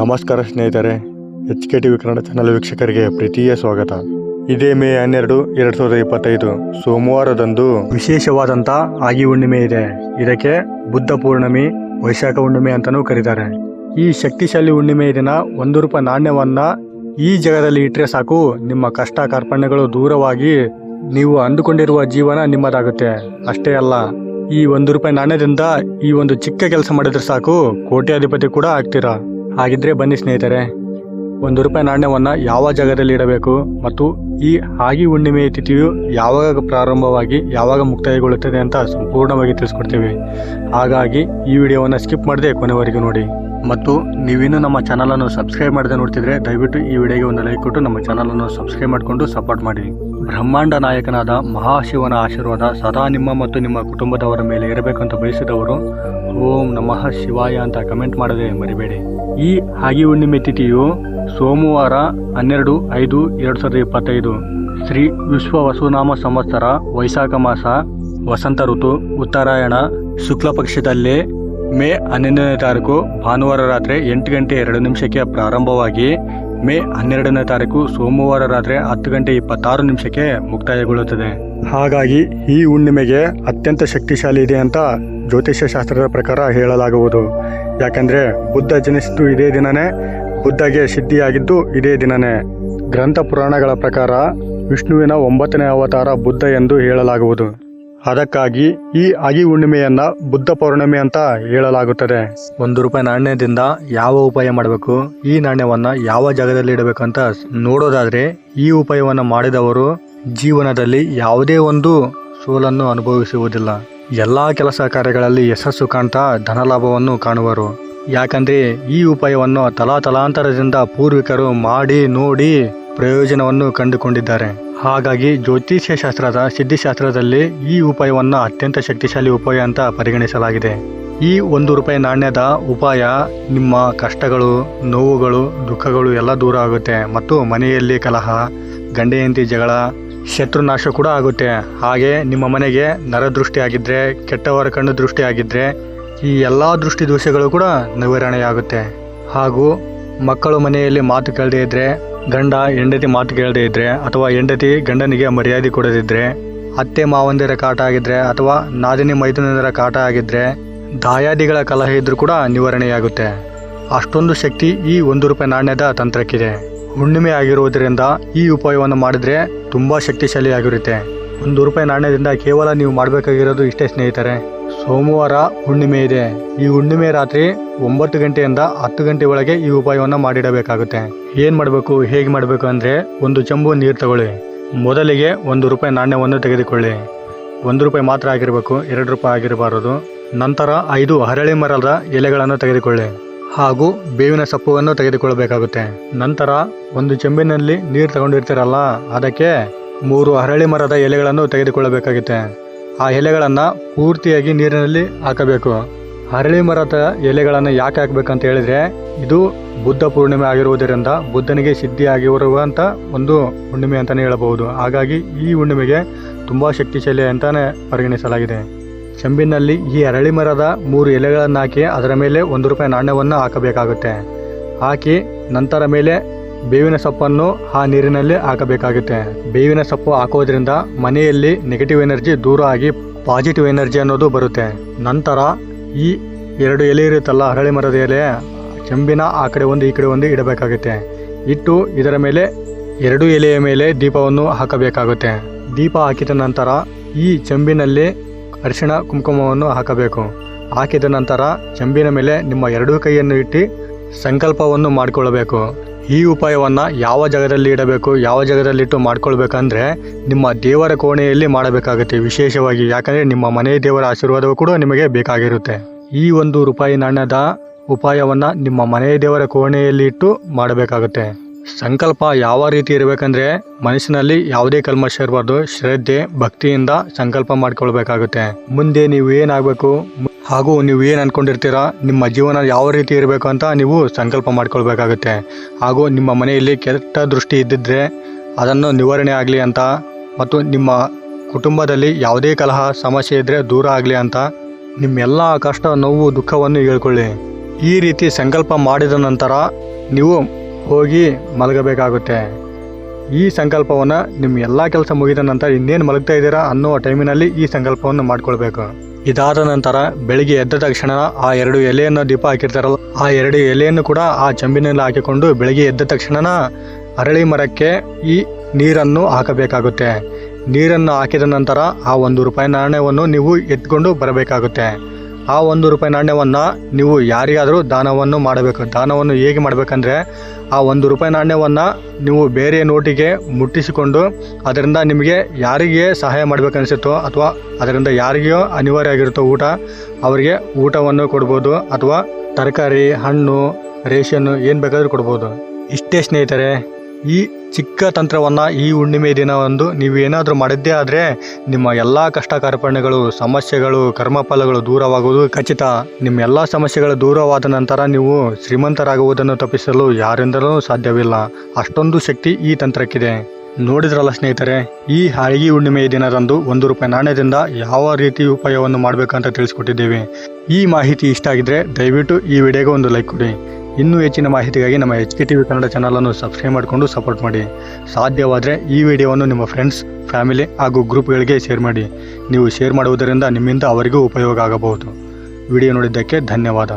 ನಮಸ್ಕಾರ ಸ್ನೇಹಿತರೆ H K T V Kannada channel ವೀಕ್ಷಕರಿಗೆ ಪ್ರೀತಿಯ ಸ್ವಾಗತ. ಇದೇ ಮೇ ಹನ್ನೆರಡು, ಎರಡು ಸಾವಿರದ ಇಪ್ಪತ್ತೈದು, ಸೋಮವಾರದಂದು ವಿಶೇಷವಾದಂಥ ಆಗಿ ಹುಣ್ಣಿಮೆ ಇದೆ. ಇದಕ್ಕೆ ಬುದ್ಧ ಪೂರ್ಣಿಮೆ, ವೈಶಾಖ ಹುಣ್ಣಿಮೆ ಅಂತಲೂ ಕರೀತಾರೆ. ಈ ಶಕ್ತಿಶಾಲಿ ಹುಣ್ಣಿಮೆ ದಿನ ಒಂದು ರೂಪಾಯಿ ನಾಣ್ಯವನ್ನ ಈ ಜಗದಲ್ಲಿ ಇಟ್ಟರೆ ಸಾಕು. ನಿಮ್ಮ ಕಷ್ಟ ಕಾರ್ಪಣ್ಯಗಳು ದೂರವಾಗಿ ನೀವು ಅಂದುಕೊಂಡಿರುವ ಜೀವನ ನಿಮ್ಮದಾಗುತ್ತೆ. ಅಷ್ಟೇ ಅಲ್ಲ, ಈ ಒಂದು ರೂಪಾಯಿ ನಾಣ್ಯದಿಂದ ಈ ಒಂದು ಚಿಕ್ಕ ಕೆಲಸ ಮಾಡಿದ್ರೆ ಸಾಕು. ಕೋಟ್ಯಾಧಿಪತಿ ಕೂಡ ಆಗ್ತೀರಾ? ಹಾಗಿದ್ರೆ ಬನ್ನಿ ಸ್ನೇಹಿತರೆ, ಒಂದು ರೂಪಾಯಿ ನಾಣ್ಯವನ್ನು ಯಾವ ಜಾಗದಲ್ಲಿ ಇಡಬೇಕು ಮತ್ತು ಈ ಆಗಿ ಹುಣ್ಣಿಮೆ ತಿಥಿಯು ಯಾವಾಗ ಪ್ರಾರಂಭವಾಗಿ ಯಾವಾಗ ಮುಕ್ತಾಯಗೊಳ್ಳುತ್ತದೆ ಅಂತ ಸಂಪೂರ್ಣವಾಗಿ ತಿಳಿಸ್ಕೊಡ್ತೀವಿ. ಹಾಗಾಗಿ ಈ ವಿಡಿಯೋವನ್ನು ಸ್ಕಿಪ್ ಮಾಡದೆ ಕೊನೆವರೆಗೂ ನೋಡಿ. ಮತ್ತು ನೀವಿನ್ನೂ ನಮ್ಮ ಚಾನಲನ್ನು ಸಬ್ಸ್ಕ್ರೈಬ್ ಮಾಡದೆ ನೋಡ್ತಿದ್ರೆ ದಯವಿಟ್ಟು ಈ ವಿಡಿಯೋಗೆ ಒಂದು ಲೈಕ್ ಕೊಟ್ಟು ನಮ್ಮ ಚಾನಲನ್ನು ಸಬ್ಸ್ಕ್ರೈಬ್ ಮಾಡಿಕೊಂಡು ಸಪೋರ್ಟ್ ಮಾಡಿ. ಬ್ರಹ್ಮಾಂಡ ನಾಯಕನಾದ ಮಹಾಶಿವನ ಆಶೀರ್ವಾದ ಸದಾ ನಿಮ್ಮ ಮತ್ತು ನಿಮ್ಮ ಕುಟುಂಬದವರ ಮೇಲೆ ಇರಬೇಕಂತ ಬಯಸಿದವರು ಓಂ ನಮಃ ಶಿವಾಯ ಅಂತ ಕಮೆಂಟ್ ಮಾಡದೆ ಮರಿಬೇಡಿ. ಈ ಹಾಗಿ ಹುಣ್ಣಿಮೆ ತಿಥಿಯು ಸೋಮವಾರ ಹನ್ನೆರಡು ಐದು ಎರಡು ಸಾವಿರದ ಇಪ್ಪತ್ತೈದು. ಶ್ರೀ ವಿಶ್ವ ವಸುನಾಮ ಸಂವತ್ಸರ, ವೈಶಾಖ ಮಾಸ, ವಸಂತ ಋತು, ಉತ್ತರಾಯಣ, ಶುಕ್ಲ ಪಕ್ಷದಲ್ಲಿ ಮೇ ಹನ್ನೊಂದನೇ ತಾರೀಕು ಭಾನುವಾರ ರಾತ್ರಿ ಎಂಟು ಗಂಟೆ ಎರಡು ನಿಮಿಷಕ್ಕೆ ಪ್ರಾರಂಭವಾಗಿ ಮೇ ಹನ್ನೆರಡನೇ ತಾರೀಕು ಸೋಮವಾರ ರಾತ್ರಿ ಹತ್ತು ಗಂಟೆ ಇಪ್ಪತ್ತಾರು ನಿಮಿಷಕ್ಕೆ ಮುಕ್ತಾಯಗೊಳ್ಳುತ್ತದೆ. ಹಾಗಾಗಿ ಈ ಹುಣ್ಣಿಮೆಗೆ ಅತ್ಯಂತ ಶಕ್ತಿಶಾಲಿ ಇದೆ ಅಂತ ಜ್ಯೋತಿಷ್ಯ ಶಾಸ್ತ್ರದ ಪ್ರಕಾರ ಹೇಳಲಾಗುವುದು. ಯಾಕಂದರೆ ಬುದ್ಧ ಜನಿಸಿದ್ದು ಇದೇ ದಿನನೇ, ಬುದ್ಧಗೆ ಸಿದ್ಧಿಯಾಗಿದ್ದು ಇದೇ ದಿನನೇ. ಗ್ರಂಥ ಪುರಾಣಗಳ ಪ್ರಕಾರ ವಿಷ್ಣುವಿನ ಒಂಬತ್ತನೇ ಅವತಾರ ಬುದ್ಧ ಎಂದು ಹೇಳಲಾಗುವುದು. ಅದಕ್ಕಾಗಿ ಈ ಅಗಿ ಹುಣ್ಣಿಮೆಯನ್ನ ಬುದ್ಧ ಪೌರ್ಣಿಮೆ ಅಂತ ಹೇಳಲಾಗುತ್ತದೆ. ಒಂದು ರೂಪಾಯಿ ನಾಣ್ಯದಿಂದ ಯಾವ ಉಪಾಯ ಮಾಡಬೇಕು? ಈ ನಾಣ್ಯವನ್ನ ಯಾವ ಜಾಗದಲ್ಲಿ ಇಡಬೇಕು ಅಂತ ನೋಡೋದಾದ್ರೆ, ಈ ಉಪಾಯವನ್ನ ಮಾಡಿದವರು ಜೀವನದಲ್ಲಿ ಯಾವುದೇ ಒಂದು ಸೋಲನ್ನು ಅನುಭವಿಸುವುದಿಲ್ಲ. ಎಲ್ಲಾ ಕೆಲಸ ಕಾರ್ಯಗಳಲ್ಲಿ ಯಶಸ್ಸು ಕಾಣ್ತಾ ಧನಲಾಭವನ್ನು ಕಾಣುವರು. ಯಾಕಂದ್ರೆ ಈ ಉಪಾಯವನ್ನು ತಲಾತಲಾಂತರದಿಂದ ಪೂರ್ವಿಕರು ಮಾಡಿ ನೋಡಿ ಪ್ರಯೋಜನವನ್ನು ಕಂಡುಕೊಂಡಿದ್ದಾರೆ. ಹಾಗಾಗಿ ಜ್ಯೋತಿಷ್ಯ ಶಾಸ್ತ್ರದ ಸಿದ್ಧಿಶಾಸ್ತ್ರದಲ್ಲಿ ಈ ಉಪಾಯವನ್ನು ಅತ್ಯಂತ ಶಕ್ತಿಶಾಲಿ ಉಪಾಯ ಅಂತ ಪರಿಗಣಿಸಲಾಗಿದೆ. ಈ ಒಂದು ರೂಪಾಯಿ ನಾಣ್ಯದ ಉಪಾಯ ನಿಮ್ಮ ಕಷ್ಟಗಳು, ನೋವುಗಳು, ದುಃಖಗಳು ಎಲ್ಲ ದೂರ ಆಗುತ್ತೆ ಮತ್ತು ಮನೆಯಲ್ಲಿ ಕಲಹ ಗಂಡೆಯಂತಿ ಜಗಳ, ಶತ್ರುನಾಶ ಕೂಡ ಆಗುತ್ತೆ. ಹಾಗೆ ನಿಮ್ಮ ಮನೆಗೆ ನರದೃಷ್ಟಿ ಆಗಿದ್ದರೆ ಕೆಟ್ಟವರ ಕಣ್ಣು ದೃಷ್ಟಿ ಆಗಿದ್ದರೆ ಈ ಎಲ್ಲ ದೃಷ್ಟಿ ದೋಷಗಳು ಕೂಡ ನಿವಾರಣೆಯಾಗುತ್ತೆ. ಹಾಗೂ ಮಕ್ಕಳು ಮನೆಯಲ್ಲಿ ಮಾತು ಕೇಳದೇ ಇದ್ರೆ ಗಂಡ ಹೆಂಡತಿ ಮಾತು ಕೇಳದೇ ಇದ್ರೆ ಅಥವಾ ಹೆಂಡತಿ ಗಂಡನಿಗೆ ಮರ್ಯಾದೆ ಕೊಡದಿದ್ರೆ, ಅತ್ತೆ ಮಾವಂದಿರ ಕಾಟ ಆಗಿದ್ರೆ ಅಥವಾ ನಾದಿನಿ ಮೈದುನರ ಕಾಟ ಆಗಿದ್ರೆ ದಾಯಾದಿಗಳ ಕಲಹ ಇದ್ರೂ ಕೂಡ ನಿವಾರಣೆಯಾಗುತ್ತೆ. ಅಷ್ಟೊಂದು ಶಕ್ತಿ ಈ ಒಂದು ರೂಪಾಯಿ ನಾಣ್ಯದ ತಂತ್ರಕ್ಕಿದೆ. ಹುಣ್ಣಿಮೆ ಆಗಿರುವುದರಿಂದ ಈ ಉಪಾಯವನ್ನು ಮಾಡಿದ್ರೆ ತುಂಬಾ ಶಕ್ತಿಶಾಲಿಯಾಗಿರುತ್ತೆ. ಒಂದು ರೂಪಾಯಿ ನಾಣ್ಯದಿಂದ ಕೇವಲ ನೀವು ಮಾಡಬೇಕಾಗಿರೋದು ಇಷ್ಟೇ ಸ್ನೇಹಿತರೆ. ಸೋಮವಾರ ಹುಣ್ಣಿಮೆ ಇದೆ. ಈ ಹುಣ್ಣಿಮೆ ರಾತ್ರಿ ಒಂಬತ್ತು ಗಂಟೆಯಿಂದ ಹತ್ತು ಗಂಟೆ ಒಳಗೆ ಈ ಉಪಾಯವನ್ನು ಮಾಡಿಡಬೇಕಾಗುತ್ತೆ. ಏನು ಮಾಡಬೇಕು, ಹೇಗೆ ಮಾಡಬೇಕು ಅಂದರೆ ಒಂದು ಚಂಬು ನೀರು ತಗೊಳ್ಳಿ. ಮೊದಲಿಗೆ ಒಂದು ರೂಪಾಯಿ ನಾಣ್ಯವನ್ನು ತೆಗೆದುಕೊಳ್ಳಿ. ಒಂದು ರೂಪಾಯಿ ಮಾತ್ರ ಆಗಿರಬೇಕು, ಎರಡು ರೂಪಾಯಿ ಆಗಿರಬಾರದು. ನಂತರ ಐದು ಹರಳಿ ಮರದ ಎಲೆಗಳನ್ನು ತೆಗೆದುಕೊಳ್ಳಿ ಹಾಗೂ ಬೇವಿನ ಸೊಪ್ಪುವನ್ನು ತೆಗೆದುಕೊಳ್ಳಬೇಕಾಗುತ್ತೆ. ನಂತರ ಒಂದು ಚೆಂಬಿನಲ್ಲಿ ನೀರು ತಗೊಂಡಿರ್ತೀರಲ್ಲ, ಅದಕ್ಕೆ ಮೂರು ಹರಳಿ ಮರದ ಎಲೆಗಳನ್ನು ತೆಗೆದುಕೊಳ್ಳಬೇಕಾಗುತ್ತೆ. ಆ ಎಲೆಗಳನ್ನು ಪೂರ್ತಿಯಾಗಿ ನೀರಿನಲ್ಲಿ ಹಾಕಬೇಕು. ಹರಳಿ ಮರದ ಎಲೆಗಳನ್ನು ಯಾಕೆ ಹಾಕಬೇಕಂತ ಹೇಳಿದರೆ, ಇದು ಬುದ್ಧ ಪೂರ್ಣಿಮೆ ಆಗಿರುವುದರಿಂದ ಬುದ್ಧನಿಗೆ ಸಿದ್ಧಿ ಆಗಿರುವಂಥ ಒಂದು ಹುಣ್ಣಿಮೆ ಅಂತಲೇ ಹೇಳಬಹುದು. ಹಾಗಾಗಿ ಈ ಹುಣ್ಣಿಮೆಗೆ ತುಂಬ ಶಕ್ತಿಶಾಲಿ ಅಂತಲೇ ಪರಿಗಣಿಸಲಾಗಿದೆ. ಚೆಂಬಿನಲ್ಲಿ ಈ ಅರಳಿ ಮರದ ಮೂರು ಎಲೆಗಳನ್ನು ಹಾಕಿ ಅದರ ಮೇಲೆ ಒಂದು ರೂಪಾಯಿ ನಾಣ್ಯವನ್ನು ಹಾಕಬೇಕಾಗುತ್ತೆ. ಹಾಕಿ ನಂತರ ಮೇಲೆ ಬೇವಿನ ಸೊಪ್ಪನ್ನು ಆ ನೀರಿನಲ್ಲಿ ಹಾಕಬೇಕಾಗುತ್ತೆ. ಬೇವಿನ ಸೊಪ್ಪು ಹಾಕೋದ್ರಿಂದ ಮನೆಯಲ್ಲಿ ನೆಗೆಟಿವ್ ಎನರ್ಜಿ ದೂರ ಆಗಿ ಪಾಸಿಟಿವ್ ಎನರ್ಜಿ ಅನ್ನೋದು ಬರುತ್ತೆ. ನಂತರ ಈ ಎರಡು ಎಲೆ ಇರುತ್ತಲ್ಲ ಹರಳಿ ಮರದ ಎಲೆ, ಚೆಂಬಿನ ಆ ಕಡೆ ಒಂದು, ಈ ಕಡೆ ಒಂದು ಇಡಬೇಕಾಗುತ್ತೆ. ಇಟ್ಟು ಇದರ ಮೇಲೆ ಎರಡು ಎಲೆಯ ಮೇಲೆ ದೀಪವನ್ನು ಹಾಕಬೇಕಾಗುತ್ತೆ. ದೀಪ ಹಾಕಿದ ನಂತರ ಈ ಚೆಂಬಿನಲ್ಲಿ ಅರಿಶಿಣ, ಕುಂಕುಮವನ್ನು ಹಾಕಬೇಕು. ಹಾಕಿದ ನಂತರ ಚೆಂಬಿನ ಮೇಲೆ ನಿಮ್ಮ ಎರಡೂ ಕೈಯನ್ನು ಇಟ್ಟು ಸಂಕಲ್ಪವನ್ನು ಮಾಡಿಕೊಳ್ಳಬೇಕು. ಈ ಉಪಾಯವನ್ನು ಯಾವ ಜಾಗದಲ್ಲಿ ಇಡಬೇಕು, ಯಾವ ಜಾಗದಲ್ಲಿಟ್ಟು ಮಾಡ್ಕೊಳ್ಬೇಕಂದ್ರೆ ನಿಮ್ಮ ದೇವರ ಕೋಣೆಯಲ್ಲಿ ಮಾಡಬೇಕಾಗುತ್ತೆ ವಿಶೇಷವಾಗಿ. ಯಾಕಂದರೆ ನಿಮ್ಮ ಮನೆ ದೇವರ ಆಶೀರ್ವಾದವು ಕೂಡ ನಿಮಗೆ ಬೇಕಾಗಿರುತ್ತೆ. ಈ ಒಂದು ರೂಪಾಯಿ ನಾಣ್ಯದ ಉಪಾಯವನ್ನು ನಿಮ್ಮ ಮನೆ ದೇವರ ಕೋಣೆಯಲ್ಲಿ ಇಟ್ಟು ಮಾಡಬೇಕಾಗುತ್ತೆ. ಸಂಕಲ್ಪ ಯಾವ ರೀತಿ ಇರಬೇಕಂದ್ರೆ ಮನಸ್ಸಿನಲ್ಲಿ ಯಾವುದೇ ಕಲ್ಮಶ ಇರಬಾರ್ದು. ಶ್ರದ್ಧೆ, ಭಕ್ತಿಯಿಂದ ಸಂಕಲ್ಪ ಮಾಡ್ಕೊಳ್ಬೇಕಾಗುತ್ತೆ. ಮುಂದೆ ನೀವು ಏನಾಗಬೇಕು? ಹಾಗೂ ನೀವು ಏನು ಅನ್ಕೊಂಡಿರ್ತೀರಾ, ನಿಮ್ಮ ಜೀವನ ಯಾವ ರೀತಿ ಇರಬೇಕು ಅಂತ ನೀವು ಸಂಕಲ್ಪ ಮಾಡ್ಕೊಳ್ಬೇಕಾಗುತ್ತೆ. ಹಾಗೂ ನಿಮ್ಮ ಮನೆಯಲ್ಲಿ ಕೆಟ್ಟ ದೃಷ್ಟಿ ಇದ್ದಿದ್ರೆ ಅದನ್ನು ನಿವಾರಣೆ ಆಗಲಿ ಅಂತ, ಮತ್ತು ನಿಮ್ಮ ಕುಟುಂಬದಲ್ಲಿ ಯಾವುದೇ ಕಲಹ, ಸಮಸ್ಯೆ ಇದ್ದರೆ ದೂರ ಆಗಲಿ ಅಂತ, ನಿಮ್ಮೆಲ್ಲ ಕಷ್ಟ, ನೋವು, ದುಃಖವನ್ನು ಹೇಳ್ಕೊಳ್ಳಿ. ಈ ರೀತಿ ಸಂಕಲ್ಪ ಮಾಡಿದ ನಂತರ ನೀವು ಹೋಗಿ ಮಲಗಬೇಕಾಗುತ್ತೆ. ಈ ಸಂಕಲ್ಪವನ್ನು ನಿಮ್ಮ ಎಲ್ಲ ಕೆಲಸ ಮುಗಿದ ನಂತರ ಇನ್ನೇನು ಮಲಗ್ತಾ ಇದ್ದೀರಾ ಅನ್ನೋ ಟೈಮಿನಲ್ಲಿ ಈ ಸಂಕಲ್ಪವನ್ನು ಮಾಡ್ಕೊಳ್ಬೇಕು. ಇದಾದ ನಂತರ ಬೆಳಿಗ್ಗೆ ಎದ್ದ ತಕ್ಷಣ ಆ ಎರಡು ಎಲೆಯನ್ನು ದೀಪ ಹಾಕಿರ್ತಾರಲ್ಲ, ಆ ಎರಡು ಎಲೆಯನ್ನು ಕೂಡ ಆ ಚಂಬಿನಲ್ಲಿ ಹಾಕಿಕೊಂಡು ಬೆಳಿಗ್ಗೆ ಎದ್ದ ತಕ್ಷಣ ಅರಳಿ ಮರಕ್ಕೆ ಈ ನೀರನ್ನು ಹಾಕಬೇಕಾಗುತ್ತೆ. ನೀರನ್ನು ಹಾಕಿದ ನಂತರ ಆ ಒಂದು ರೂಪಾಯಿ ನಾಣ್ಯವನ್ನು ನೀವು ಎತ್ಕೊಂಡು ಬರಬೇಕಾಗುತ್ತೆ. ಆ ಒಂದು ರೂಪಾಯಿ ನಾಣ್ಯವನ್ನು ನೀವು ಯಾರಿಗಾದರೂ ದಾನವನ್ನು ಮಾಡಬೇಕು. ದಾನವನ್ನು ಹೇಗೆ ಮಾಡಬೇಕಂದ್ರೆ ಆ ಒಂದು ರೂಪಾಯಿ ನಾಣ್ಯವನ್ನು ನೀವು ಬೇರೆ ನೋಟಿಗೆ ಮುಟ್ಟಿಸಿಕೊಂಡು ಅದರಿಂದ ನಿಮಗೆ ಯಾರಿಗೆ ಸಹಾಯ ಮಾಡಬೇಕನ್ನಿಸುತ್ತೋ ಅಥವಾ ಅದರಿಂದ ಯಾರಿಗೋ ಅನಿವಾರ್ಯ ಆಗಿರುತ್ತೋ ಊಟ, ಅವರಿಗೆ ಊಟವನ್ನು ಕೊಡ್ಬೋದು ಅಥವಾ ತರಕಾರಿ, ಹಣ್ಣು, ರೇಷನ್ನು ಏನು ಬೇಕಾದರೂ ಕೊಡ್ಬೋದು. ಇಷ್ಟೇ ಸ್ನೇಹಿತರೆ ಈ ಚಿಕ್ಕ ತಂತ್ರವನ್ನು ಈ ಹುಣ್ಣಿಮೆ ದಿನವಂದು ನೀವು ಏನಾದರೂ ಮಾಡಿದ್ದೇ ಆದರೆ ನಿಮ್ಮ ಎಲ್ಲ ಕಷ್ಟ ಕಾರ್ಪಣ್ಯಗಳು ಸಮಸ್ಯೆಗಳು, ಕರ್ಮಫಲಗಳು ದೂರವಾಗುವುದು ಖಚಿತ. ನಿಮ್ಮ ಎಲ್ಲ ಸಮಸ್ಯೆಗಳು ದೂರವಾದ ನಂತರ ನೀವು ಶ್ರೀಮಂತರಾಗುವುದನ್ನು ತಪ್ಪಿಸಲು ಯಾರಿಂದಲೂ ಸಾಧ್ಯವಿಲ್ಲ. ಅಷ್ಟೊಂದು ಶಕ್ತಿ ಈ ತಂತ್ರಕ್ಕಿದೆ. ನೋಡಿದ್ರಲ್ಲ ಸ್ನೇಹಿತರೆ, ಈ ಹಾಳಿಗೆ ಹುಣ್ಣಿಮೆಯ ದಿನದಂದು ಒಂದು ರೂಪಾಯಿ ನಾಣ್ಯದಿಂದ ಯಾವ ರೀತಿ ಉಪಾಯವನ್ನು ಮಾಡಬೇಕಂತ ತಿಳಿಸ್ಕೊಟ್ಟಿದ್ದೀವಿ. ಈ ಮಾಹಿತಿ ಇಷ್ಟ ಆಗಿದ್ರೆ ದಯವಿಟ್ಟು ಈ ವಿಡಿಯೋಗೆ ಒಂದು ಲೈಕ್ ಕೊಡಿ. ಇನ್ನೂ ಹೆಚ್ಚಿನ ಮಾಹಿತಿಗಾಗಿ ನಮ್ಮ H K T V Kannada ಚಾನಲನ್ನು ಸಬ್ಸ್ಕ್ರೈಬ್ ಮಾಡಿಕೊಂಡು ಸಪೋರ್ಟ್ ಮಾಡಿ. ಸಾಧ್ಯವಾದರೆ ಈ ವಿಡಿಯೋವನ್ನು ನಿಮ್ಮ ಫ್ರೆಂಡ್ಸ್ ಫ್ಯಾಮಿಲಿ ಹಾಗೂ ಗ್ರೂಪ್ಗಳಿಗೆ ಶೇರ್ ಮಾಡಿ. ನೀವು ಶೇರ್ ಮಾಡುವುದರಿಂದ ನಿಮ್ಮಿಂದ ಅವರಿಗೂ ಉಪಯೋಗ ಆಗಬಹುದು. ವಿಡಿಯೋ ನೋಡಿದ್ದಕ್ಕೆ ಧನ್ಯವಾದ.